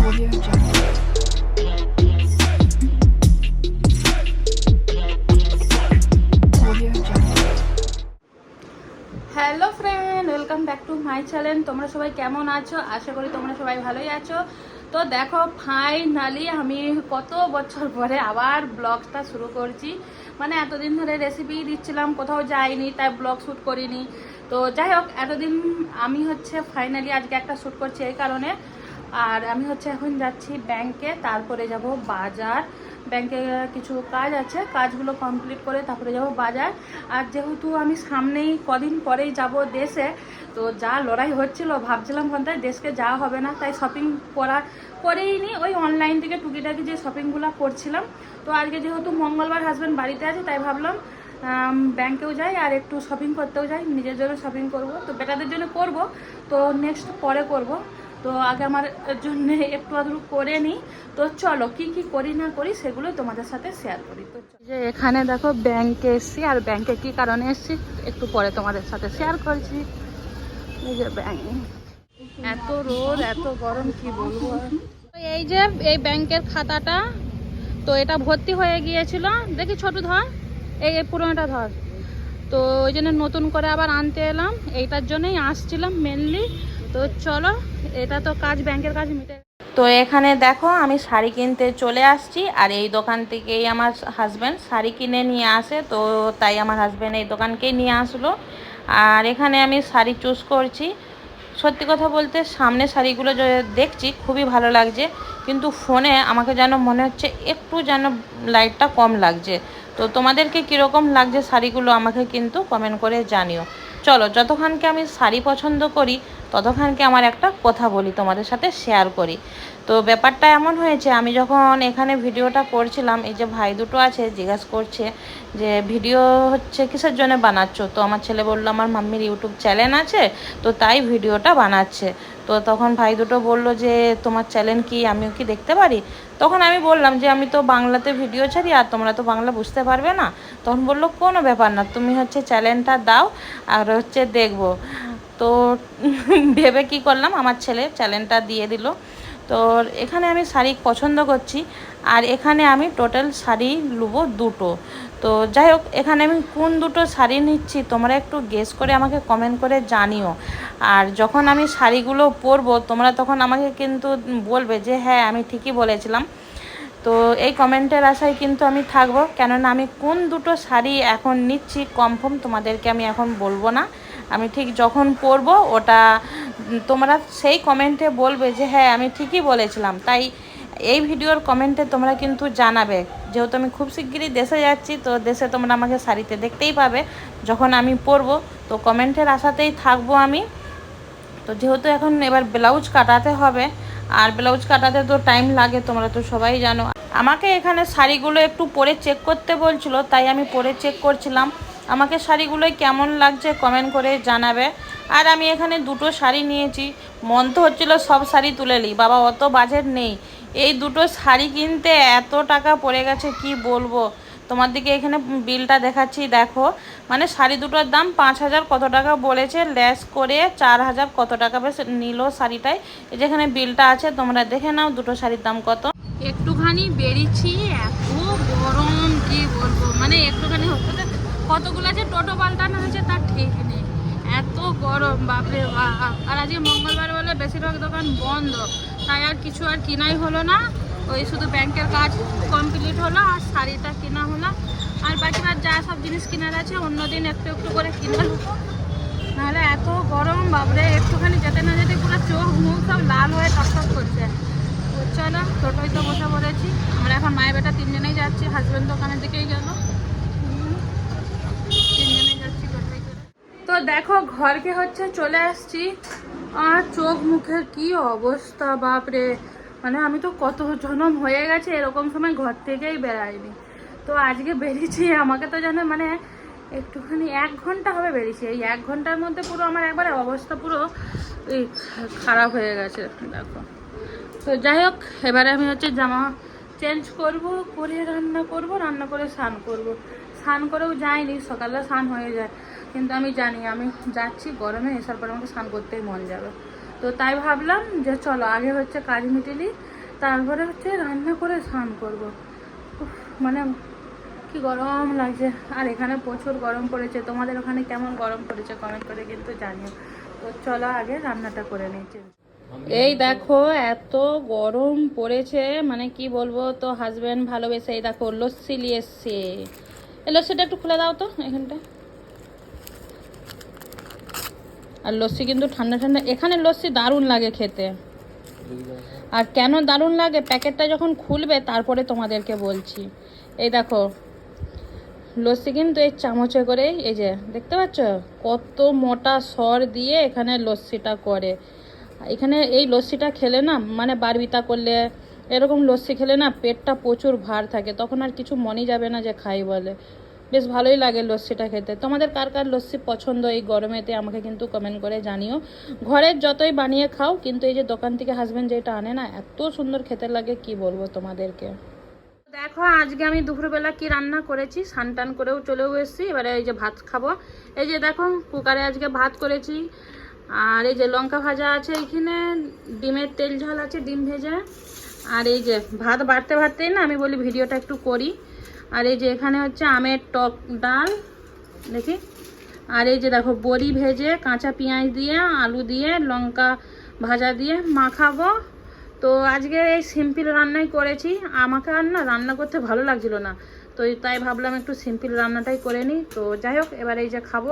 Hello friend welcome back to my channel তোমরা সবাই কেমন আছো? আশা করি তোমরা সবাই ভালোই আছো। তো দেখো ফাইনালি আমি কত বছর পরে আবার ব্লগটা শুরু করছি। মানে এতদিন ধরে রেসিপি দিচ্ছিলাম, কোথাও যাইনি, তাই ব্লগ শ্যুট করিনি। তো যাই হোক, এতদিন আমি হচ্ছে ফাইনালি আজকে একটা শ্যুট করছি এই কারণে। আর আমি হচ্ছে এখন যাচ্ছি ব্যাংকে তারপরে যাব বাজার। ব্যাংকে কিছু কাজ আছে, কাজগুলো কমপ্লিট করে তারপরে যাব বাজার। আর যেহেতু আমি সামনেই কদিন পরেই যাব দেশে, তো যা লড়াই হচ্ছিল, ভাবছিলাম কোনটায় দেশকে যাওয়া হবে না, তাই শপিং করা করেই নি। ওই অনলাইন থেকে টুকিটাকি যে শপিংগুলো করছিলাম। তো আজকে যেহেতু মঙ্গলবার হাজব্যান্ড বাড়িতে আছে, তাই ভাবলাম ব্যাংকেও যাই আর একটু শপিং করতেও যাই, নিজের জন্য শপিং করব। তো বেটাদের জন্য করব, তো নেক্সট পরে করব। তো আগে আমার জন্য একটু আধটু করে নিই। তো চলো, কি কি করি না করি সেগুলো তোমাদের সাথে শেয়ার করি। তো যে এখানে দেখো ব্যাংকে এসছি, আর ব্যাংকে কি কারণে এসছি একটু পরে তোমাদের সাথে শেয়ার করছি। এই যে ব্যাংক এত রোদ, এত গরম, কি বলব? এই যে, এই ব্যাংকের খাতাটা, তো এটা ভর্তি হয়ে গিয়েছিল। দেখি ছোট ধর, এই পুরোনোটা ধর। তো ওই জন্য নতুন করে আবার আনতে এলাম। এইটার জন্যই আসছিলাম মেনলি তো চলো এটা তো কাজ, ব্যাংকের কাজ মিটে তো এখানে দেখো, আমি শাড়ি কিনতে চলে আসছি, আর এই দোকান থেকেই আমার হাজব্যান্ড শাড়ি কিনে নিয়ে আসে, তো তাই আমার হাজব্যান্ড এই দোকানকেই নিয়ে আসলো। আর এখানে আমি শাড়ি চুজ করছি। সত্যি কথা বলতে, সামনে শাড়িগুলো দেখছি, খুবই ভালো লাগছে, কিন্তু ফোনে আমাকে যেন মনে হচ্ছে একটু যেন লাইটটা কম লাগছে। তো তোমাদেরকে কীরকম লাগছে শাড়িগুলো আমাকে কিন্তু কমেন্ট করে জানিও। চলো যতক্ষণকে আমি শাড়ি পছন্দ করি ততক্ষণকে আমার একটা কথা বলি, তোমাদের সাথে শেয়ার করি। তো ব্যাপারটা এমন হয়েছে, আমি যখন এখানে ভিডিওটা করছিলাম, এই যে ভাই দুটো আছে, জিজ্ঞাসা করছে যে, ভিডিও হচ্ছে কিসের জন্য বানাচ্ছ? তো আমার ছেলে বলল, আমার মাম্মির ইউটিউব চ্যানেল আছে, তো তাই ভিডিওটা বানাচ্ছে। তো তখন ভাই দুটো বলল যে, তোমার চ্যানেল কি? আমিও কি দেখতে পারি? তখন আমি বললাম যে, আমি তো বাংলাতে ভিডিও ছাড়ি, আর তোমরা তো বাংলা বুঝতে পারবে না। তখন বলল, কোনো ব্যাপার না, তুমি হচ্ছে চ্যানেলটা দাও, আর হচ্ছে দেখব। তো ভেবে কি করলাম, আমার ছেলে চ্যানেলটা দিয়ে দিল। তো এখানে আমি শাড়ি পছন্দ করছি, আর এখানে আমি টোটাল শাড়ি নেব দুটো। তো যাই হোক, এখানে আমি কোন দুটো শাড়ি নিচ্ছি তোমরা একটু গেস করে আমাকে কমেন্ট করে জানিও। আর যখন আমি শাড়িগুলো পরবো, তোমরা তখন আমাকে কিন্তু বলবে যে হ্যাঁ আমি ঠিকই বলেছিলাম। তো এই কমেন্টের আশায় কিন্তু আমি থাকব। কেননা আমি কোন দুটো শাড়ি এখন নিচ্ছি কনফার্ম তোমাদেরকে আমি এখন বলব না। আমি ঠিক যখন পরবো ওটা তোমরা সেই কমেন্টে বলবে যে হ্যাঁ আমি ঠিকই বলেছিলাম। তাই এই ভিডিওর কমেন্টে তোমরা কিন্তু জানাবে। যেহেতু আমি খুব শিগগিরই দেশে যাচ্ছি, তো দেশে তোমরা আমাকে শাড়িতে দেখতেই পাবে। যখন আমি পরবো, তো কমেন্টের আশাতেই থাকব আমি। তো যেহেতু এখন এবার ব্লাউজ কাটাতে হবে, আর ব্লাউজ কাটাতে তো টাইম লাগে, তোমরা তো সবাই জানো। আমাকে এখানে শাড়িগুলো একটু পরে চেক করতে বলছিল, তাই আমি পরে চেক করছিলাম। আমাকে শাড়িগুলোই কেমন লাগছে কমেন্ট করে জানাবে। আর আমি এখানে দুটো শাড়ি নিয়েছি। মন তো হচ্ছিল সব শাড়ি তুলে নিই বাবা, অত বাজেট নেই। এই দুটো শাড়ি কিনতে এত টাকা পড়ে গেছে, কি বলব? তোমার দিকে এখানে বিলটা দেখাচ্ছি, দেখো। মানে শাড়ি দুটোর দাম পাঁচ হাজার কত টাকা বলেছে লেস করে চার হাজার কত টাকা বেশ নিল শাড়িটায় এই যেখানে বিলটা আছে, তোমরা দেখে নাও দুটো শাড়ির দাম কত। একটুখানি বেরিয়েছি, এত গরম, কি বলব? মানে একটুখানি হচ্ছে তো কতগুলো আছে টোটো পাল্টানো হয়েছে তার ঠিক নেই। এত গরম, বাপরে বাপ। আর আজকে মঙ্গলবার বলে বেশিরভাগ দোকান বন্ধ। তাই আর কিছু আর কিনাই হলো না। ওই শুধু ব্যাংকের কাজ কমপ্লিট হলো আর শাড়িটা কেনা হলো। আর বাকিবার যা সব জিনিস কেনার আছে, অন্যদিন একটু একটু করে কিনে নাহলে এত গরম, বাপরে, একটুখানি যেতে না যেতে পুরো চোখ মুখ সব লাল হয়ে টকটক করছে। চলো টোটোই তো বসে পড়েছি। আমরা এখন মায়ের বেটা তিনজনেই যাচ্ছি হাজব্যান্ড দোকানের দিকেই গেল হুম, তিনজনেই যাচ্ছি টোটোয় করে তো দেখো, ঘরকে হচ্ছে চলে আসছি। আর চোখ মুখের কি অবস্থা, বাপরে! মানে আমি তো কত জনম হয়ে গেছে, এরকম সময় ঘর থেকেই বেরাইনি তো আজকে বেরিয়েছি, আমাকে তো জানে মানে একটুখানি এক ঘণ্টা হবে বেরিয়েছি। এই এক ঘণ্টার মধ্যে পুরো আমার একবারে অবস্থা পুরো খারাপ হয়ে গেছে, দেখো। তো যাই হোক, এবারে আমি হচ্ছে জামা চেঞ্জ করব, করে রান্না করব, রান্না করে স্নান করব। স্নান করেও যাইনি সকালে স্নান হয়ে যায়। কিন্তু আমি জানি, আমি যাচ্ছি গরমে, এসার পরে আমাকে স্নান করতেই মন যাবে। তো তাই ভাবলাম যে চলো, আগে হচ্ছে কাজ মিটিলি তারপরে হচ্ছে রান্না করে স্নান করব। মানে কি গরম লাগছে। আর এখানে প্রচুর গরম পড়েছে। তোমাদের ওখানে কেমন গরম পড়েছে কমেন্ট করে কিন্তু জানিও। তো চলো আগে রান্নাটা করে নিচ্ছি এই দেখো, এত গরম পড়েছে। মানে কি বলব, তো হাজবেন্ড ভালোবেসে এই দেখো, লস্যি নিয়ে এসছে। এই লস্যিটা একটু খুলে দাও তো এখানটা আর লস্যি কিন্তু ঠান্ডা ঠান্ডা। এখানে লস্যি দারুণ লাগে খেতে। আর কেন দারুণ লাগে? প্যাকেটটা যখন খুলবে, তারপরে তোমাদেরকে বলছি। এই দেখো, লস্যি কিন্তু এই চামচে করে এই যে, দেখতে পাচ্ছ? কত মোটা সর দিয়ে এখানে লস্যিটা করে। এখানে এই লস্যিটা খেলে না মানে বারবিতা করলে, এরকম লস্যি খেলে না পেটটা প্রচুর ভার থাকে। তখন আর কিছু মনে যাবে না যে খাই বলে। বেশ ভালোই লাগে লস্যিটা খেতে। তোমাদের কার কার লস্যি পছন্দ এই গরমেতে আমাকে কিন্তু কমেন্ট করে জানিও। ঘরের যতই বানিয়ে খাও, কিন্তু এই যে দোকান থেকে হাজবেন্ড যেটা আনে না, এত সুন্দর খেতে লাগে, কি বলব তোমাদেরকে? দেখো, আজকে আমি দুপুরবেলা কি রান্না করেছি সান টান করেও চলেও এসেছি, এবারে এই যে ভাত খাব। এই যে দেখো, কুকারে আজকে ভাত করেছি, আর এই যে লঙ্কা ভাজা আছে এইখানে ডিমের তেল ঝাল আছে, ডিম ভেজা। আর এই যে ভাত বাড়তে বাড়তেই না, আমি বলি ভিডিওটা একটু করি। আর এই যে এখানে হচ্ছে আমের টক ডাল, দেখি। আর এই যে দেখো, বড়ি ভেজে কাঁচা পেঁয়াজ দিয়ে, আলু দিয়ে, লঙ্কা ভাজা দিয়ে মাখাবো। তো আজকে এই সিম্পল রান্নাই করেছি। আমাকে আর না রান্না করতে ভালো লাগছিল না। তো তাই ভাবলাম একটু সিম্পল রান্নাটাই করে নিই। তো যাই হোক, এবার এই যে খাব।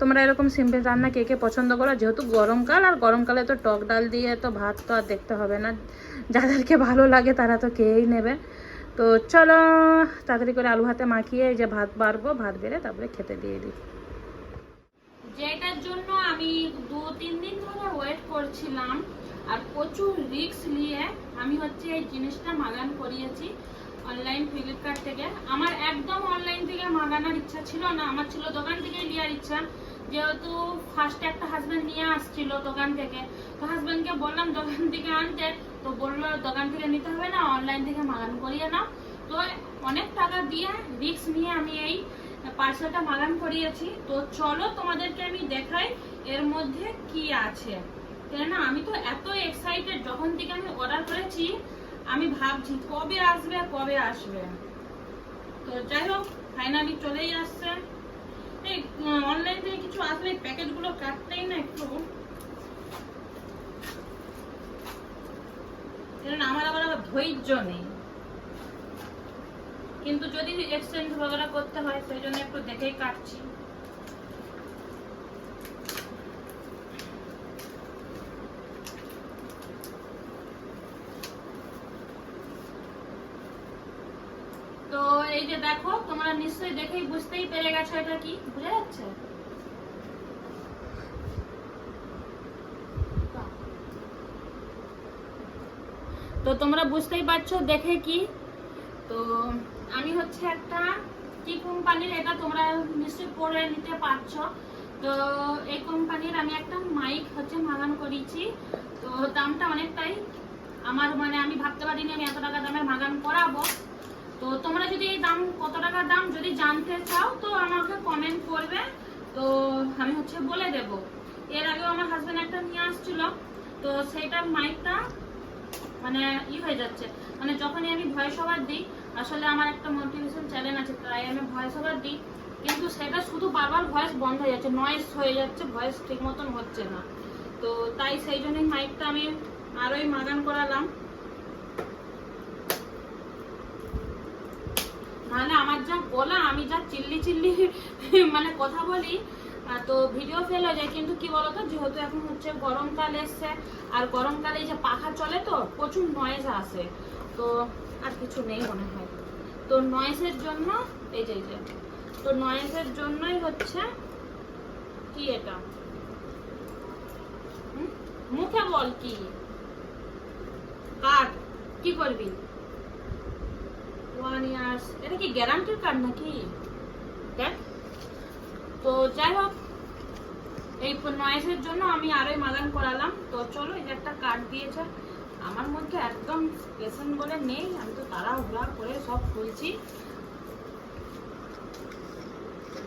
তোমরা এরকম সিম্পল রান্না কে কে পছন্দ করো? যেহেতু গরমকাল, আর গরমকালে তো টক ডাল দিয়ে তো ভাত তো আর দেখতে হবে না। যাদেরকে ভালো লাগে তারা তো খেয়েই নেবে। তো চলো, তাড়াতাড়ি করে আলু হাতে মাখিয়ে এই যে ভাত বাড়বো, ভাত বেড়ে তারপরে খেতে দিয়ে দিই। যেটার জন্য আমি দু তিন দিন ধরে ওয়েট করছিলাম, আর প্রচুর রিস্ক নিয়ে আমি হচ্ছে এই জিনিসটা মাগান করিয়েছি অনলাইন ফ্লিপকার্ট থেকে। আমার একদম অনলাইন থেকে মাগানোর ইচ্ছা ছিল না, আমার ছিল দোকান থেকে নেওয়ার ইচ্ছা। যেহেতু ফার্স্টে একটা হাজব্যান্ড নিয়ে আসছিল দোকান থেকে, তো হাজব্যান্ডকে বললাম, দোকান থেকে আনতে। তো বলল, দোকান থেকে নিতে হবে না, অনলাইন থেকে মাগান, করিয়ে নাও। তো অনেক টাকা দিয়ে রিস্ক নিয়ে আমি এই পার্সেলটা মাগান করিয়েছি। তো চলো তোমাদেরকে আমি দেখাই এর মধ্যে কি আছে। কেননা আমি তো এত এক্সাইটেড যখন থেকে আমি অর্ডার করেছি, আমি ভাবছি কবে আসবে কবে আসবে। তো যাই হোক ফাইনালি চলেই আসছে। এই অনলাইন থেকে কিছু আসলে প্যাকেটগুলো কাটতেই না একটু। কেননা আমার আবার আবার ধৈর্য নেই। কিন্তু যদি এক্সচেঞ্জ বগেরা করতে হয়, সেই জন্য একটু দেখেই কাটছি। তো এই যে দেখো, তোমরা নিশ্চয়ই দেখেই বুঝতেই পেরে গেছো এটা কি? বুঝা যাচ্ছে? তো তোমরা বুঝতেই পারছ, দেখে কি? তো আমি হচ্ছে একটা কি কোম্পানির এটা তোমরা নিশ্চয়ই পড়ে নিতে পারছ। তো এই কোম্পানির আমি একটা মাইক হচ্ছে মাগান করেছি। তো দামটা অনেকটাই, আমার মানে আমি ভাবতে পারিনি আমি এত টাকা দামের মাগান করাবো। তো তোমরা যদি এই দাম, কত টাকা দাম যদি জানতে চাও, তো আমাকে কমেন্ট করবে। তো আমি হচ্ছে বলে দেব। এর আগেও আমার হাজব্যান্ড একটা নিয়ে আসছিল। তো সেইটার মাইকটা মানে ই হয়ে যাচ্ছে। মানে যখনই আমি ভয়েস ওভার দিই, আসলে আমার একটা মোটিভেশন চ্যানেল আছে, তাই আমি ভয়েস ওভার দিই। কিন্তু সেটা শুধু বারবার ভয়েস বন্ধ হয়ে যাচ্ছে নয়েস হয়ে যাচ্ছে ভয়েস ঠিক মতন হচ্ছে না। তো তাই সেই জন্যই মাইকটা আমি আরোই মাগান করালাম। নাহলে আমার যা গলা আমি যা চিল্লি চিল্লি মানে কথা বলি তো ভিডিও ফেল হয়ে যায়, কিন্তু কি বলতো, যেহেতু এখন হচ্ছে গরমকাল এসছে, আর গরমকালে এই যে পাখা চলে তো, প্রচুর নয়েজ আসে। তো আর কিছু নেই মনে হয়। তো নয়েজের জন্য, এই যে তো নয়েজের জন্যই হচ্ছে কি এটা? মুখে বল কি? কার্ড কি করবি? ওয়ান ইয়ার্স এটা কি গ্যারান্টির কার্ড নাকি? দেখ। তো যাই হোক, এই নয়েসের জন্য আমি আরও মাদান করালাম। তো চলো, এই একটা কার্ড দিয়েছে। আমার মধ্যে একদম পেশেন্ট বলে নেই, আমি তো তারা তাড়াহুড়া করে সব খুলছি।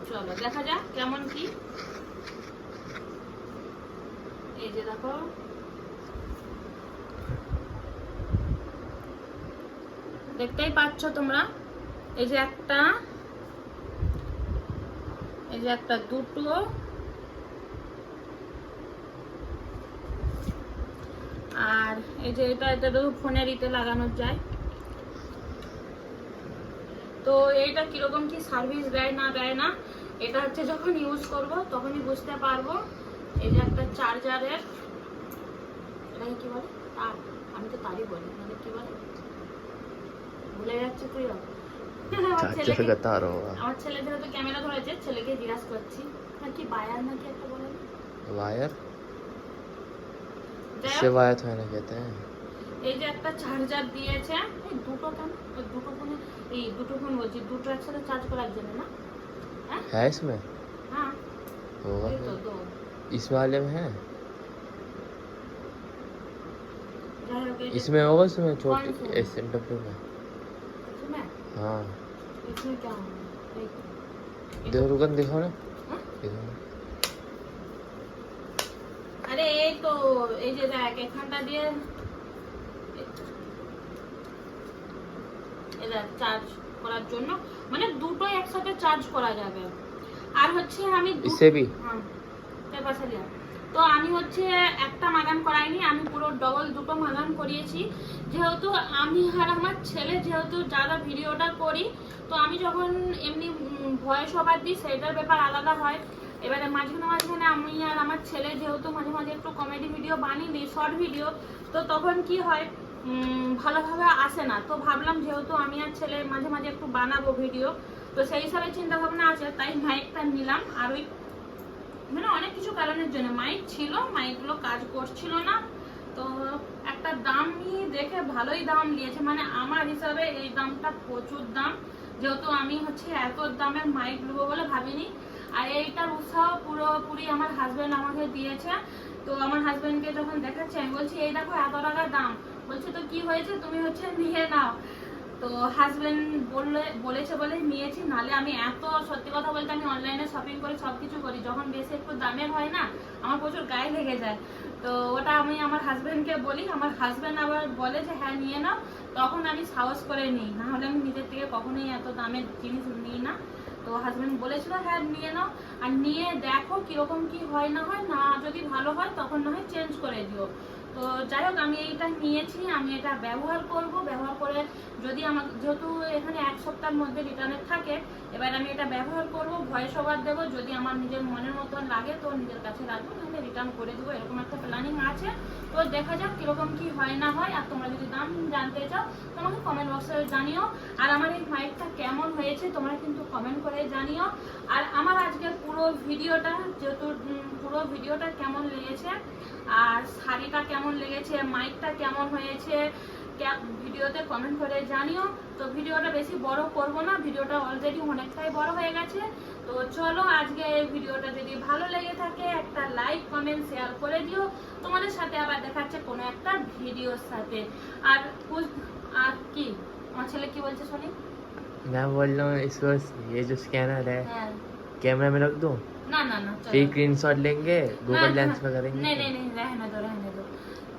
চলো, দেখা যাক কেমন কি। এই যে দেখো। দেখতেই পাচ্ছ তোমরা? এই যে একটা এই যে একটা দুটো। আর এই যে এটা এটা ফোনের ইতে লাগানো যায়। তো এইটা কীরকম কি সার্ভিস দেয় না দেয় না, এটা হচ্ছে যখন ইউজ করব, তখনই বুঝতে পারব। এই যে একটা চার্জারের এটাকে কি বলে? তার, আমি তো তারই বলি মানে কি বলে? ভুলে যাচ্ছে তুই ছেলেকে का तार होगा আমার ছেলে যেহেতু ক্যামেরা ধরেছে ছেলেকে জিজ্ঞাসা করছি আর কি বায়ার নাকি একটা বলে না? वायर যাই इससे হোক, वायर थोड़ा ना कहते हैं এই যে একটা চার্জার দিয়েছে এই দুটো কেন ওই দুটো ফোনে এই দুটো ফোন বলছি দুটো একসাথে চার্জ করার জন্য না হ্যাঁ है इसमें হ্যাঁ होगा এই তো फिर। দো इस वाले में है যাই হোক এই যে- इसमें होगा इसमें कौन छोटे सा? इस डब्बे में इसमें हाँ इसमें क्या होगा এই তো। देखो रुकन दिखाओ ना হ্যাঁ? दिखाओ ना। আরে এই তো এই যে দেখ এখানটা দিয়ে এটা চার্জ করার জন্য মানে দুটোই একসাথে চার্জ করা যাবে আর হচ্ছে আমি দু- इससे भी হ্যাঁ, এর পাশে লিয়া। তো আমি হচ্ছে একটা মাগান করাইনি আমি পুরো ডবল দুটো মাগান করিয়েছি যেহেতু আমি আর আমার ছেলে যেহেতু যারা ভিডিওটা করি, তো আমি যখন এমনি ভয়েস ওভার দিই সেটার ব্যাপার আলাদা হয়। এবারে মাঝখানে মাঝখানে আমি আর আমার ছেলে যেহেতু মাঝে মাঝে একটু কমেডি ভিডিও বানিয়ে দিই শর্ট ভিডিও তো তখন কি হয় ভালোভাবে আসে না। তো ভাবলাম যেহেতু আমি আর ছেলে মাঝে মাঝে একটু বানাবো ভিডিও তো সেই হিসাবে চিন্তা ভাবনা আছে। তাই মাইকটা নিলাম। আর ওই মানে অনেক কিছু কারণের জন্য। মাইক ছিল মাইকগুলো কাজ করছিল না। তো একটা দামই দেখে ভালোই দাম নিয়েছে। মানে আমার হিসাবে এই দামটা প্রচুর দাম। যেহেতু আমি হচ্ছে এত দামের মাইক নেব বলে ভাবিনি। আর এইটার উৎসাহ পুরোপুরি আমার হাজবেন্ড আমাকে দিয়েছে। তো আমার হাজবেন্ডকে যখন দেখাচ্ছি, আমি বলছি, এই দেখো, এত টাকা দাম। বলছে, তো কি হয়েছে? তুমি হচ্ছে নিয়ে নাও। তো হাজবেন্ড বললে, বলেছে বলে নিয়েছি। নালে আমি এত, সত্যি কথা বলতে আমি অনলাইনে শপিং করি সব কিছু করি। যখন বেশি একটু দামের হয় না, আমার প্রচুর গায়ে লেগে যায়। তো ওটা আমি আমার হাজব্যান্ডকে বলি, আমার হাজব্যান্ড আবার বলে যে হ্যাঁ নিয়ে নাও। তখন আমি সাহস করে নিই। না হলে আমি নিজের থেকে কখনোই এত দামের জিনিস নিই না। তো হাজব্যান্ড বলেছিল হ্যাঁ নিয়ে নাও। আর নিয়ে দেখো কীরকম কি হয় না হয়, না যদি ভালো হয়, তখন না হয় চেঞ্জ করে দিও। তো যাই হোক, আমি এইটা নিয়েছি, আমি এটা ব্যবহার করব। ব্যবহার করে যদি আমার যেহেতু এখানে এক সপ্তাহের মধ্যে রিটার্নের থাকে, এবার আমি এটা ব্যবহার করব ভয়েস ওভার দেবো। যদি আমার নিজের মনের মতন লাগে, তো নিজের কাছে রাখব নাহলে রিটার্ন করে দেবো। এরকম একটা প্ল্যানিং আছে। তো দেখা যাক কীরকম কি হয় না হয়। আর তোমরা যদি দাম জানতে চাও, তোমাকে কমেন্ট বক্সে জানিও। আর আমার এই মাইকটা কেমন হয়েছে, তোমরা কিন্তু কমেন্ট করে জানিও। আর আমার আজকের পুরো ভিডিওটা যেহেতু পুরো ভিডিওটা কেমন লেগেছে আর শাড়িটা কেমন লেগেছে মাইকটা কেমন হয়েছে কে- ভিডিওতে কমেন্ট করে জানিও তো ভিডিওটা বেশি বড় করব না ভিডিওটা অলরেডি অনেকটাই বড় হয়ে গেছে তো চলো আজকে এই ভিডিওটা যদি ভালো লেগে থাকে একটা লাইক কমেন্ট শেয়ার করে দিও তোমাদের সাথে আবার দেখাচ্ছে কোনো একটা ভিডিওর সাথে আর বুঝ- আর কি আমার ছেলে কি বলছে শুনি मैं बोल रहा हूँ इसको ये जो स्कैनर है হ্যাঁ कैमरा में रख दूँ না না না फिर চলো स्क्रीन शॉट लेंगे गूगल हाँ, लेंस हाँ। में करेंगे नहीं नहीं नहीं रहने दो रहने दो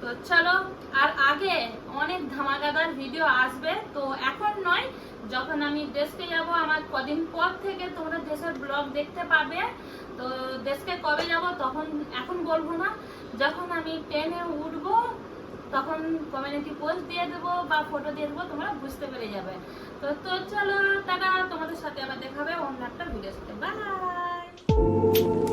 তো চলো আর আগে অনেক ধামাকাদার ভিডিও আসবে তো এখন নয় যখন আমি দেশকে যাব আমার কদিন পর থেকে তোমরা দেশের ব্লগ দেখতে পাবে তো দেশকে কবে যাব তখন এখন বলবো না যখন আমি ট্রেনে উঠবো তখন কমিউনিটি পোস্ট দিয়ে দেবো বা ফটো দিয়ে দেবো তোমরা বুঝতে পেরে যাবে তো তো চলো টাটা তোমাদের সাথে আবার দেখাবে অন্য একটা ভিডিওর সাথে বাই Thank you.